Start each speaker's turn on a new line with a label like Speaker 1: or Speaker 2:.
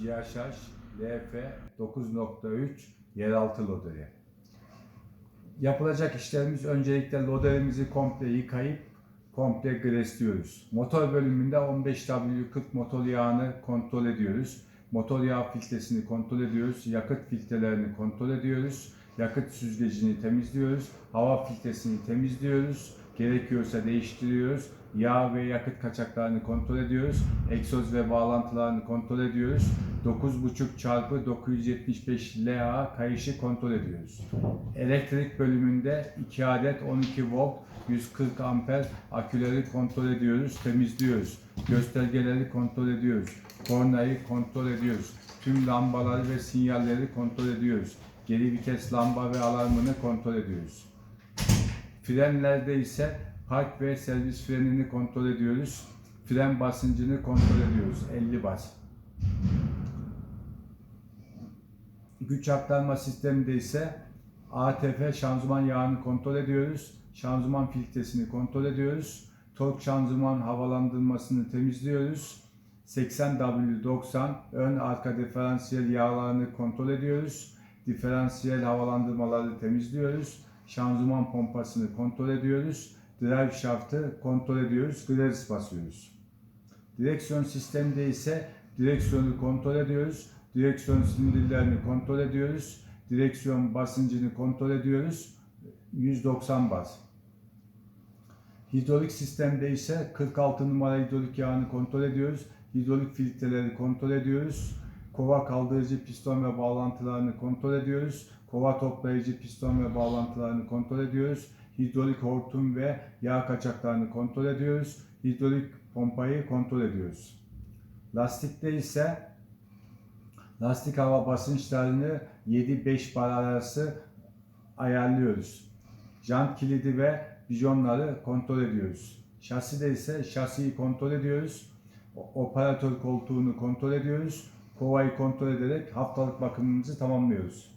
Speaker 1: GHH LF 9.3 yeraltı loderi. Yapılacak işlerimiz öncelikle loderimizi komple yıkayıp komple gresliyoruz. Motor bölümünde 15W40 motor yağını kontrol ediyoruz. Motor yağ filtresini kontrol ediyoruz. Yakıt filtrelerini kontrol ediyoruz. Yakıt süzgecini temizliyoruz. Hava filtresini temizliyoruz. Gerekiyorsa değiştiriyoruz. Yağ ve yakıt kaçaklarını kontrol ediyoruz. Egzoz ve bağlantılarını kontrol ediyoruz. 9.5 çarpı 975 LA kayışı kontrol ediyoruz. Elektrik bölümünde 2 adet 12 volt 140 amper aküleri kontrol ediyoruz, temizliyoruz. Göstergeleri kontrol ediyoruz. Kornayı kontrol ediyoruz. Tüm lambaları ve sinyalleri kontrol ediyoruz. Geri vites lamba ve alarmını kontrol ediyoruz. Frenlerde ise park ve servis frenini kontrol ediyoruz. Fren basıncını kontrol ediyoruz. 50 bas. Güç aktarma sisteminde ise ATF şanzıman yağını kontrol ediyoruz. Şanzıman filtresini kontrol ediyoruz. Tork şanzıman havalandırmasını temizliyoruz. 80W90 ön arka diferansiyel yağlarını kontrol ediyoruz. Diferansiyel havalandırmaları temizliyoruz. Şanzıman pompasını kontrol ediyoruz. Drive shaft'ı kontrol ediyoruz. Gres basıyoruz. Direksiyon sisteminde ise direksiyonu kontrol ediyoruz. Direksiyon sindirlerini kontrol ediyoruz. Direksiyon basıncını kontrol ediyoruz. 190 bas. Hidrolik sistemde ise 46 numara hidrolik yağını kontrol ediyoruz. Hidrolik filtreleri kontrol ediyoruz. Kova kaldırıcı piston ve bağlantılarını kontrol ediyoruz. Kova toplayıcı piston ve bağlantılarını kontrol ediyoruz. Hidrolik hortum ve yağ kaçaklarını kontrol ediyoruz. Hidrolik pompayı kontrol ediyoruz. Lastikte ise lastik hava basınçlarını 7-5 bar arası ayarlıyoruz. Jant kilidi ve bijonları kontrol ediyoruz. Şaside ise şasiyi kontrol ediyoruz. Operatör koltuğunu kontrol ediyoruz. Kovayı kontrol ederek haftalık bakımımızı tamamlıyoruz.